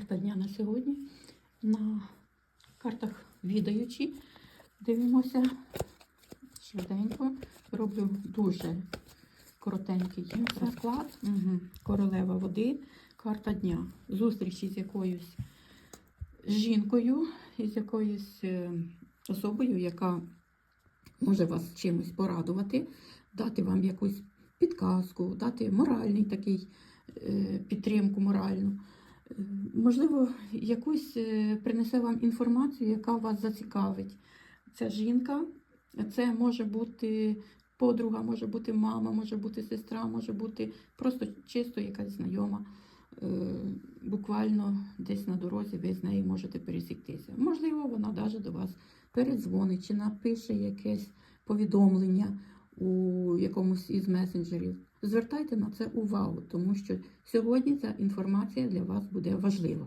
карта дня на сьогодні. На картах відаючі. Дивимося швиденько. Роблю дуже коротенький розклад. Угу. Королева води, карта дня. Зустрічі з якоюсь жінкою, з якоюсь е, особою, яка може вас чимось порадувати, дати вам якусь підказку, дати моральний такий е, підтримку моральну. Можливо, якусь е, принесе вам інформацію, яка вас зацікавить. Ця жінка, це може бути подруга, може бути мама, може бути сестра, може бути просто чисто якась знайома. Е, Буквально десь на дорозі ви з нею можете пересіктися. Можливо, вона навіть до вас передзвонить чи напише якесь повідомлення у якомусь із месенджерів. Звертайте на це увагу, тому що сьогодні ця інформація для вас буде важлива.